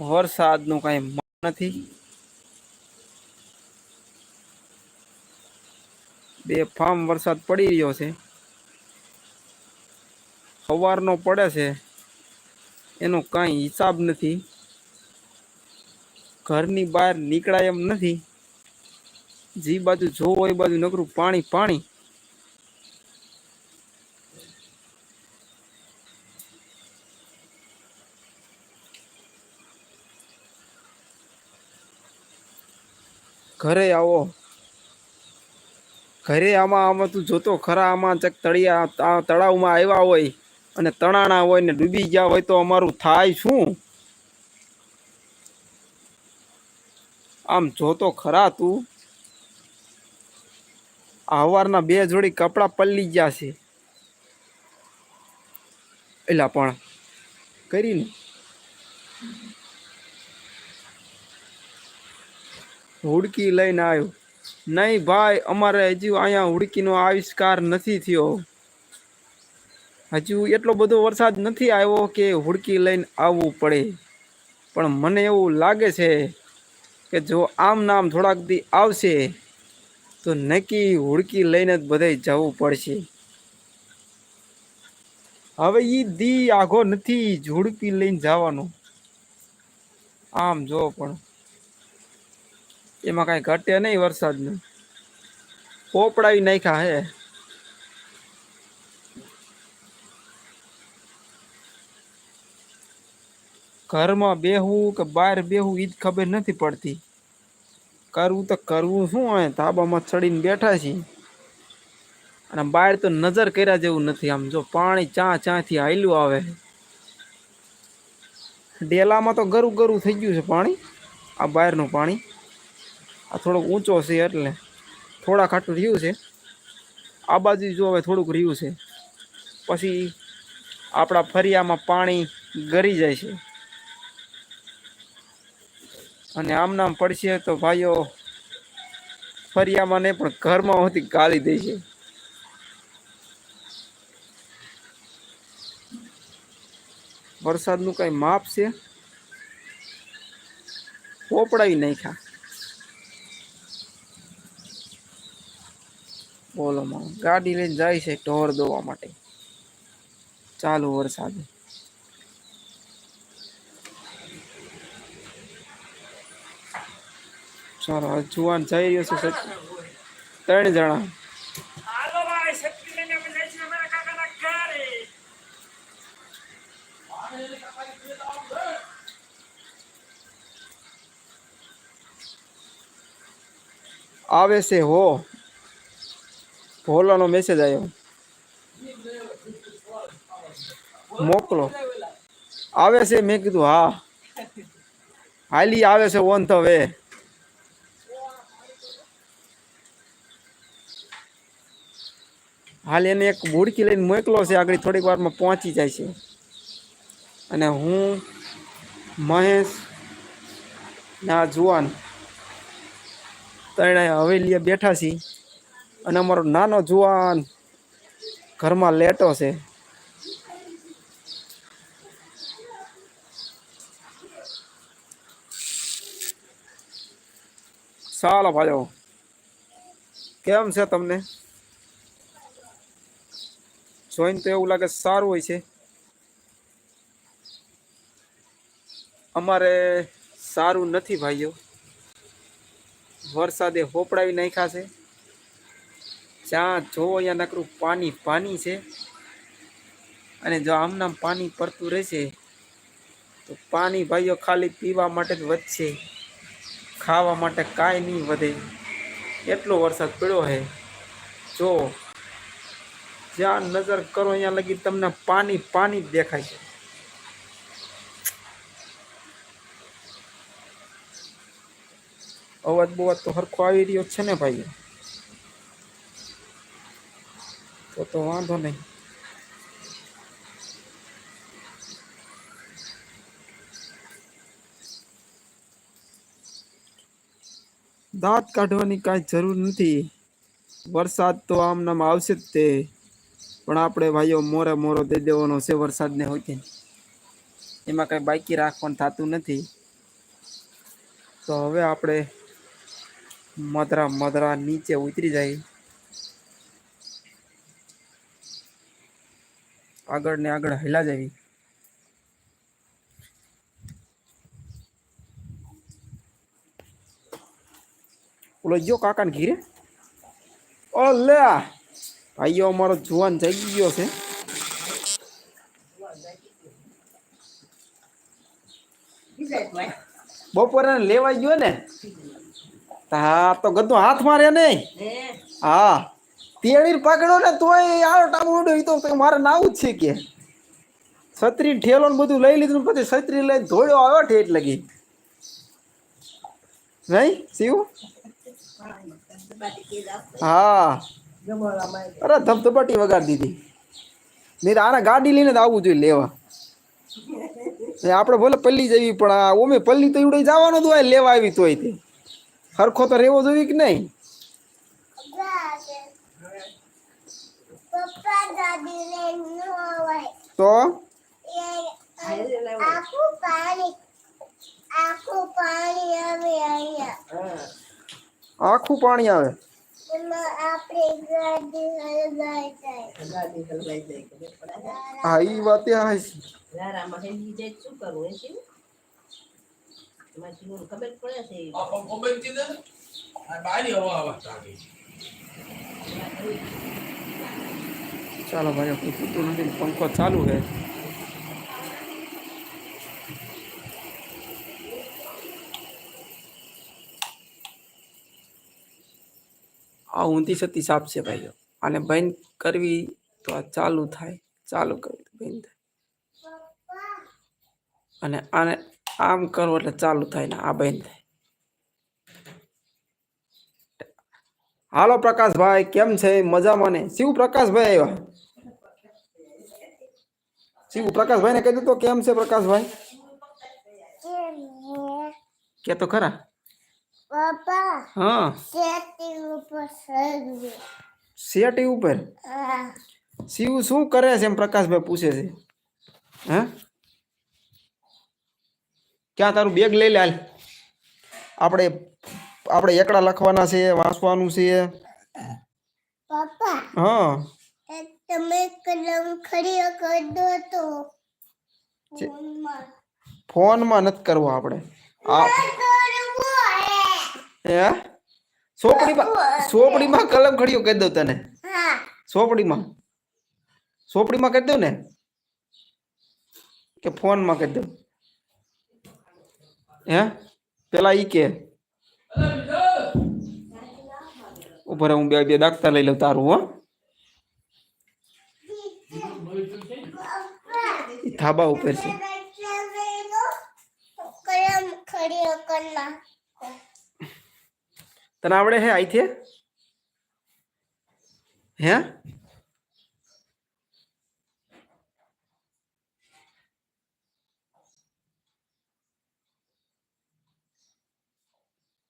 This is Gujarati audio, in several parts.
વરસાદનું કાંઈ નથી. બે ફામ વરસાદ પડી રહ્યો છે. સવારનો પડે છે. એનો કાંઈ હિસાબ નથી. ઘરની બહાર નીકળાય એમ નથી. જે બાજુ જોવો એ બાજુ નકરું પાણી પાણી. ઘરે આવો. ઘરે આમાં આમાં તું જોતો ખરા, આમાં ચક તળિયા તળાવમાં આવ્યા હોય અને તણાણા હોય ને ડૂબી ગયા હોય તો અમારું થાય શું? આમ જોતો ખરા તું? હવારના બે જોડી કપડાં પલ્લી ગયા છે. એલા પણ કરીને હુડકી લઈને આવ્યો. નહીં ભાઈ, અમારે હજુ અહીંયા હુડકીનો આવિષ્કાર નથી થયો. હજુ એટલો બધો વરસાદ નથી આવ્યો કે હુડકી લઈને આવવું પડે. પણ મને એવું લાગે છે કે જો આમ નામ થોડાક દી આવશે, તો નક્કી હુડકી લઈને જ બધે જવું પડશે. હવે એ દી આઘો નથી ઝુડકી લઈને જવાનો. આમ જો પણ એમાં કાંઈ ઘટે નહીં વરસાદનું. પોપડાવી નાખ્યા હે. ઘરમાં બેહવું કે બહાર બેહવું એ જ ખબર નથી પડતી. કરવું તો કરવું શું હોય? ધાબામાં ચડીને બેઠા છીએ. અને બહાર તો નજર કર્યા જેવું નથી આમ. જો પાણી ચા ચાથી હાલ્યું આવે. ડેલામાં તો ગરું ગરું થઈ ગયું છે પાણી. આ બહારનું પાણી. આ થોડોક ઊંચો છે એટલે થોડા ખાટું રહ્યું છે. આ બાજુ જો હવે થોડુંક રહ્યું છે. પછી આપણા ફરિયામાં પાણી ગરી જાય છે. અને આમ નામ પડશે તો ભાઈઓ ફરિયામાં નહીં પણ ઘરમાં હોતી ગાળી દે છે. વરસાદનું કંઈ માપ છે? પોપડાવી નાખ્યા બોલો માં ગાડી લઈને જાય છે ઢોર દોવા માટે. ચાલુ વરસાદ. ચાલો હવે જુવાન જઈ રહ્યો છે સચ- ત્રણ જણા. હાલો ભાઈ શક્તિ લઈને અમે જાય છે અમારા કાકાના ઘરે. આવે છે હો. ભોલાનો મેસેજ આવ્યો મોકલો આવે છે મેં કીધું હા હાલી આવે છે ઓન ધ વે હાલ એને એક બુડકી લઈને મોકલો છે આગળ થોડીક વારમાં પહોંચી જાય છે અને હું મહેશ ના જુવાન ત્રણે હવેલીએ બેઠા છીએ અને અમારો નાનો જુવાન ઘરમાં લેટો છે. ચાલો ભાઈઓ, કેમ છે તમને? જોઈને તો એવું લાગે સારું હોય છે. અમારે સારું નથી ભાઈઓ. વરસાદે હોપડાવી નાખ્યા છે. જ્યાં જો અહીંયા નકરું પાણી પાણી છે. અને જો આમનામ પાણી પડતું રહેશે, તો પાણી ભાઈઓ ખાલી પીવા માટે જ વધશે. ખાવા માટે કાંઈ નહીં વધે. એટલો વરસાદ પડ્યો છે જો, જ્યાં નજર કરો અહીંયા લગી તમને પાણી પાણી જ દેખાય છે. અવાજ બવાજ તો સરખો આવી રહ્યો છે ને ભાઈ તો તો વાંધો નહીં. દાંત કાઢવાની કાંઈ જરૂર નથી. વરસાદ તો આમ નામ આવશે જ તે. પણ આપણે ભાઈઓ મોરે મોરો દઈ દેવાનો છે વરસાદને હોય એમાં કાંઈ બાકી રાખવાનું થતું નથી. તો હવે આપણે મધરા મધરા નીચે ઉતરી જાય. આગળ ને આગળ હેલા જવી ઓલો જો કાકાને ઘીરે? ઓ લે ભાઈઓ અમારો જુવાન જઈ ગયો છે. બપોરે લેવાઈ ગયો ને? હા તો ગદ્દો હાથ મારે નહીં. હા. તેડી પકડો ને તોય આવો ટામો ઉડ્યો. ઈ તો મારે નાવું જ છે કે. છત્રી ઠેલો ને બધું લઈ લીધું પછી છત્રી લઈને ધોળ્યો આવ્યો ઠેઠ લગી. નહીં? શિવ? હા. અરે ધબધબાટી વગાડી દીધી. નહીં આને ગાડી લઈને જ આવવું જોઈએ લેવા. આપણે ભલે પલ્લી જવી પણ આ ઓમે પલ્લી તો એવડે જવાનો તો લેવા આવી તોય તે. હરખો તો રહેવો જોઈએ કે નહીં પપ્પા દાદી લઈને હોય તો? આખું પાણી આખું પાણી આવે અહીંયા આખું પાણી આવે હા એ વાતે હા શું કરવું ખબર પડે છે. ચાલો ભાઈ, આપણું પૂતું નથી. પંખો ચાલુ છે. આ ઊંધી સતી સાપ છે ભાઈઓ. આને બંધ કરવી તો આ ચાલુ થાય. ચાલુ કરવી તો બંધ થાય. અને આને આમ કરવું એટલે ચાલુ થાય ને આ બંધ થાય. હાલો પ્રકાશભાઈ, કેમ છે? મજામાં ને? શિવ પ્રકાશભાઈ આવ્યા. શિવ પ્રકાશભાઈ ને કહી દો તો કેમ છે પ્રકાશભાઈ કે તો ખરા પપ્પા હા સેટી ઉપર સર્વે સેટી ઉપર હા શિવ શું કરે છે એમ પ્રકાશભાઈ પૂછે છે હે ક્યાં તારું બેગ લઈ લે હાલ આપણે આપણે એકડા લખવાના છે વાંચવાનું છે પપ્પા હા એ તમે કલમ ખડી કરી દો તો ફોનમાં. નથી કરવો આપણે. હે. સોપડીમાં સોપડીમાં કલમ ખડીયો કહી દઉં તને. સોપડીમાં. સોપડીમાં કહી દઉં ને? કે ફોનમાં કહી દઉં? હે? પેલા ઈ કે. ઉભરે હું બે બે દાખતા લઈ લઉં તારું હો ઈ ધાબા ઉપર છે કલમ ખડી કરી નાખો તને આવડે હે આઈથી હે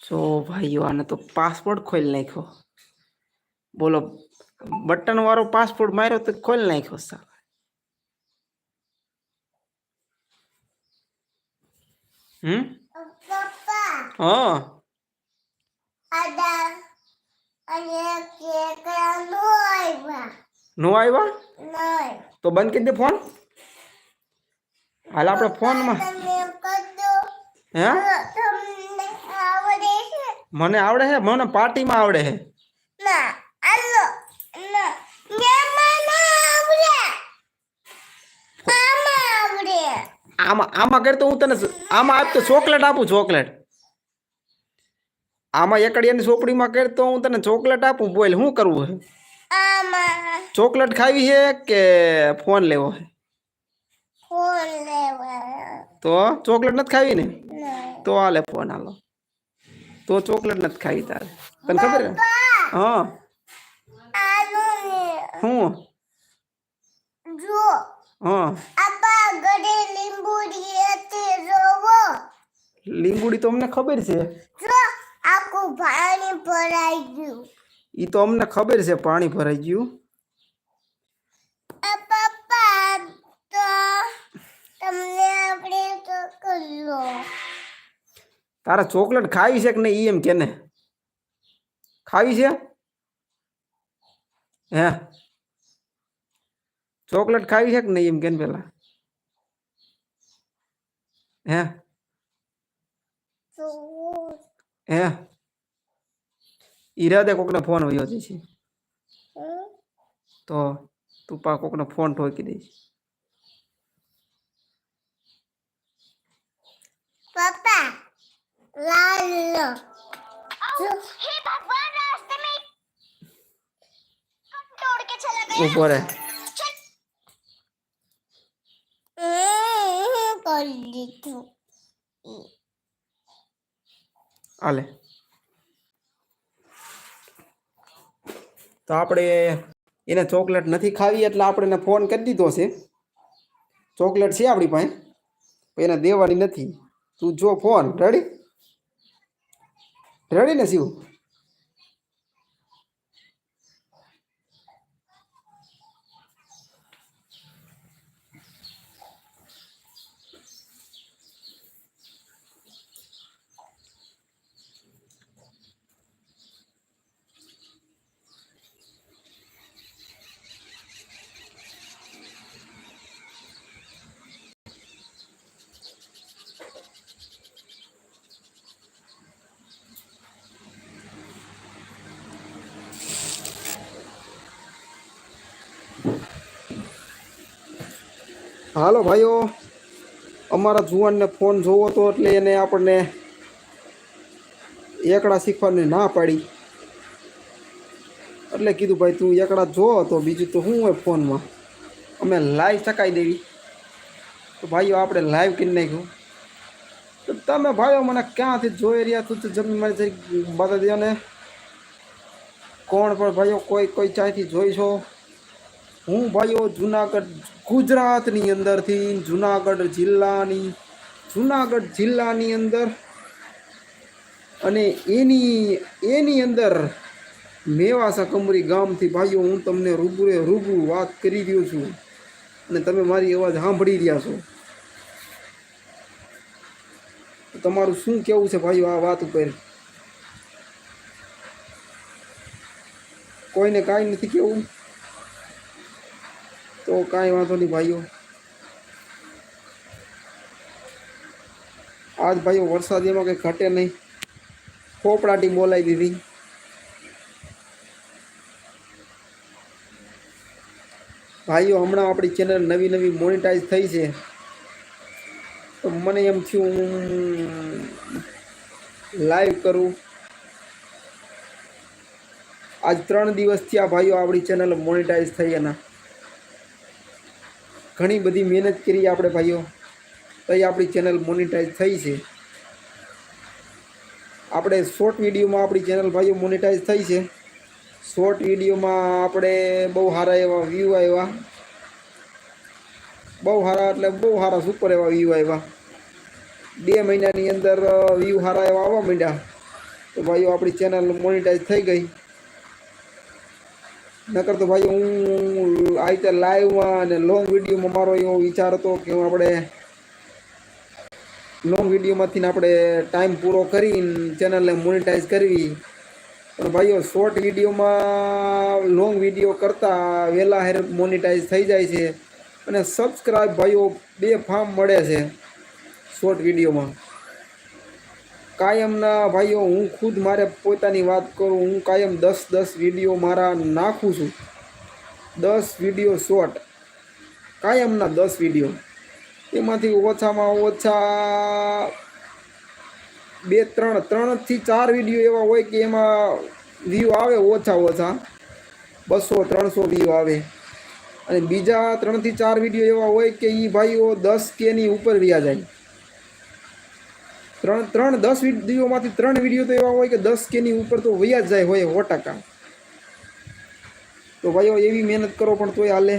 સો ભાઈઓ આને તો પાસપોર્ટ ખોલી નાખ્યો બોલો બટન વાળો પાસપોર્ટ માર્યો તો ખોલી નાખ્યો સાહેબ હમ પપ્પા હા આદા અને કેકડા નો આવ્યા નો આવ્યા નહીં તો બંધ કરી દે ફોન હાલ આપણે ફોનમાં તમે કદો હે તમને આવડે છે મને આવડે હે મને પાર્ટીમાં આવડે હે ના આલો ના મેમાં ના આવડે આમાં આવડે આમાં આમાં કરતો હું તને આમાં આપતો ચોકલેટ આપું ચોકલેટ. આમાં એકડિયાની ચોપડીમાં કર તો હું તને ચોકલેટ આપું બોલ શું કરવું હે? ચોકલેટ ખાવી છે કે ફોન લેવો હે? તો ચોકલેટ નથી ખાવી ને? તો હાલે ફોન હાલો તો ચોકલેટ નથી ખાવી તારે. તને ખબર હા? હું. હું? ગડે લીંબુડી હતી જોવો. લીંબુડી તો અમને ખબર છે. જો આખું પાણી ભરાઈ ગયું. એ તો અમને ખબર છે પાણી ભરાઈ ગયું. પપ્પા તો તમને આપણે તો કરો તારે ચોકલેટ ખાવી છે કે નહીં ઈ એમ કેને ખાવી છે? હે? ચોકલેટ ખાવી છે કે નહીં એમ કેને પેલા? É. É. ઈરાદે કોકને ફોન વયો છે તો તું પા કોકને ફોન ઠોકી દઈશ પપ્પા લાલો હે ભગવાન રાસ્તે મે તોડ કે ચલા ગયા ઉપર કરી દીધું તો આપણે એને ચોકલેટ નથી ખાવી એટલે આપણે એને ફોન કરી દીધો છે. ચોકલેટ છે આપણી પાસે એને દેવાની નથી. તું જો ફોન રેડી રેડી ને શિવ? હાલો ભાઈઓ, અમારા જુવાનને ફોન જોવો તો એટલે એને આપણને એકડા શીખવાની ના પાડી. એટલે કીધું, ભાઈ, તું એકડા જો તો બીજું તો શું હોય ફોનમાં? અમે લાઈવ ચકાઈ દેવી. તો ભાઈઓ, આપણે લાઈવ કરી નાખ્યું. તો તમે ભાઈઓ મને ક્યાંથી જોઈ રહ્યા તું તો જમી મને બતાવી દો ને. કોણ પણ ભાઈઓ, કોઈ કોઈ ચાયથી જોઈ છો હું ભાઈઓ જુનાગઢ, ગુજરાતની અંદરથી, જુનાગઢ જિલ્લાની જુનાગઢ જિલ્લાની અંદર અને એની એની અંદર મેવાસા કમરી ગામથી ભાઈઓ, હું તમને રૂબરૂ રૂબરૂ વાત કરી રહ્યો છું અને તમે મારી અવાજ સાંભળી રહ્યા છો. તમારું શું કેવું છે ભાઈઓ આ વાત ઉપર? કોઈને કાંઈ નથી કેવું તો કાંઈ વાંધો નહીં ભાઈઓ. આજ ભાઈઓ વરસાદ એમાં કંઈ ઘટે નહીં. ખોપડાટી બોલાવી દીધી. ભાઈઓ, હમણાં આપણી ચેનલ નવી નવી મોનિટાઈઝ થઈ છે. તો મને એમ થયું હું લાઈવ કરું. આજ ત્રણ દિવસથી આ ભાઈઓ આપણી ચેનલ મોનિટાઈઝ થઈ એના. ઘણી બધી મહેનત કરી આપણે ભાઈઓ. તઈ આપણી ચેનલ મોનિટાઈઝ થઈ છે. આપણે શોર્ટ વિડીયોમાં આપણી ચેનલ ભાઈઓ મોનિટાઈઝ થઈ છે. શોર્ટ વિડીયોમાં આપણે બહુ સારા એવા વ્યૂ આવ્યા. બહુ સારા એટલે બહુ સારા સુપર એવા વ્યૂ આવ્યા. બે મહિનાની અંદર વ્યૂ સારા એવા આવવા માંડ્યા. તો ભાઈઓ, આપણી ચેનલ મોનિટાઈઝ થઈ ગઈ. નકર તો ભાઈ હું આ રીતે લાઈવમાં અને લોંગ વિડીયોમાં મારો એવો વિચાર હતો કે હું આપણે લોંગ વિડીયોમાંથી આપણે ટાઈમ પૂરો કરીને ચેનલને મોનિટાઈઝ કરવી. પણ ભાઈઓ શોર્ટ વિડીયોમાં લોંગ વીડિયો કરતાં વહેલા હેર મોનિટાઈઝ થઈ જાય છે. અને સબસ્ક્રાઈબ ભાઈઓ, બે ફાર્મ મળે છે શોર્ટ વિડીયોમાં કાયમના ભાઈઓ, હું ખુદ મારે પોતાની વાત કરું, હું કાયમ દસ દસ વીડિયો મારા નાખું છું. દસ વીડિયો શોર્ટ. કાયમના દસ વીડિયો. એમાંથી ઓછામાં ઓછા બે, ત્રણ, ત્રણથી ચાર વીડિયો એવા હોય કે એમાં વ્યૂ આવે ઓછા ઓછા. બસો, ત્રણસો વ્યૂ આવે. અને બીજા ત્રણથી ચાર વીડિયો એવા હોય કે એ ભાઈઓ દસ કેની ઉપર વ્યા જાય. ત્રણ ત્રણ દસ વિડીયોમાંથી ત્રણ વીડિયો તો એવા હોય કે દસ કેની ઉપર તો વયા જ જાય હોય સો ટકા તો ભાઈઓ એવી મહેનત કરો પણ તોય હાલે.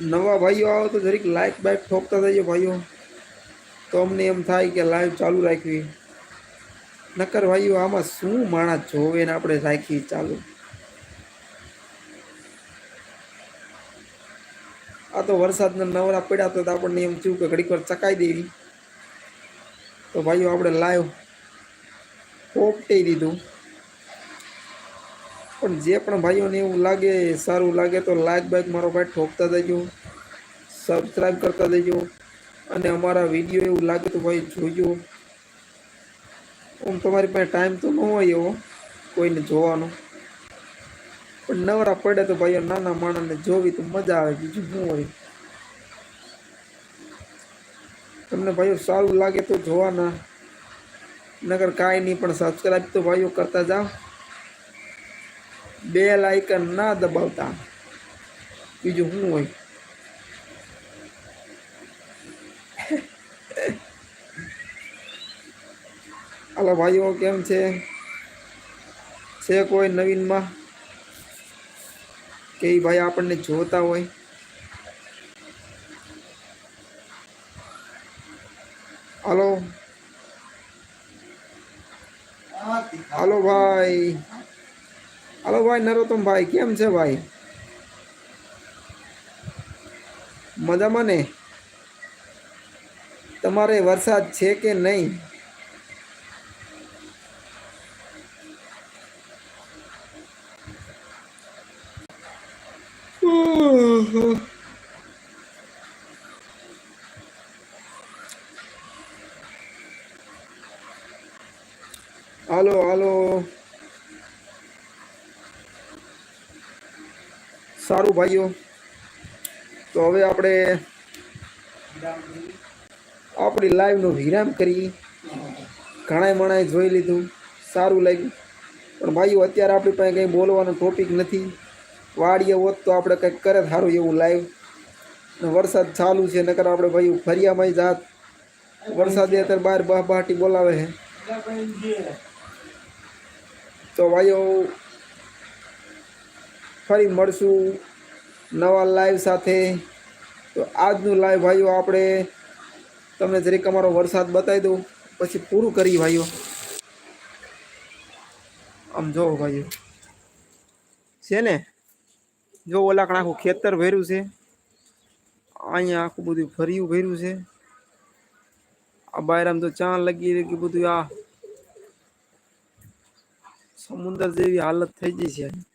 નવા ભાઈઓ આવો તો જરીક લાઈક બાઈક ઠોકતા થઈએ ભાઈઓ. તો અમને એમ થાય કે લાઈવ ચાલુ રાખવી. નકર ભાઈઓ, આમાં શું માણસ જોવે ને આપણે રાખીએ ચાલુ. આ તો વરસાદના નવરા પડ્યા તો આપણને એમ થયું કે ઘડીક વાર ચકાઈ દેવી. તો ભાઈઓ, આપણે લાઈવ પોપટી દીધું. પણ જે પણ ભાઈઓને એવું લાગે, સારું લાગે તો લાઈક બાઈક મારો ભાઈ ઠોકતા દેજો સબસ્ક્રાઈબ કરતા દેજો અને અમારા વીડિયો એવું લાગે તો ભાઈ જોજો. આમ તમારી પાસે ટાઈમ તો ન હોય એવો, કોઈને જોવાનો. પણ નવરા પડે તો ભાઈઓ નાના માણસને જોવી તો મજા આવે, બીજું શું હોય? તમને ભાઈઓ સારું લાગે તો જોવાના નગર કાંઈ નહીં પણ સબસ્ક્રાઈબ તો ભાઈઓ કરતા જાઓ. બે લાઇકન ના દબાવતા. બીજું શું હોય? હાલો ભાઈઓ, કેમ છે? છે કોઈ નવીનમાં? કે એ ભાઈ આપણને જોતા હોય? હાલો? હાલો ભાઈ. હાલો ભાઈ, નરોત્તમ ભાઈ, કેમ છે ભાઈ? મજામાં ને? તમારે વરસાદ છે કે નહીં? હાલો હાલો. સારું ભાઈઓ. તો હવે આપણે આપણી લાઈવનો વિરામ કરી. ઘણા મણાએ જોઈ લીધું. સારું લાગ્યું. પણ ભાઈઓ, અત્યારે આપણી પાસે કંઈ બોલવાનો ટોપિક નથી. વાડીએ હોત તો આપણે કંઈક કરે સારું એવું લાઈવ ને વરસાદ ચાલુ છે, નકર આપણે ભાઈ ફરિયામાં જાત. વરસાદે અત્યારે બહાર બહ બહાટી બોલાવે છે. તો ભાઈઓ ફરી મળશું નવા લાઈવ સાથે. તો આજનું લાઈવ ભાઈઓ, આપણે તમને જરીક અમારો વરસાદ બતાવી દઉં, પછી પૂરું કરી ભાઈઓ. આમ જોવો ભાઈઓ. છે ને? જો ઓલાકણ આખું ખેતર ભર્યું છે. અહીંયા આખું બધું ફર્યું ભર્યું છે. આ બહાર આમ તો ચાં લગી કે બધું આ સમુદ્ર જેવી હાલત થઈ ગઈ છે.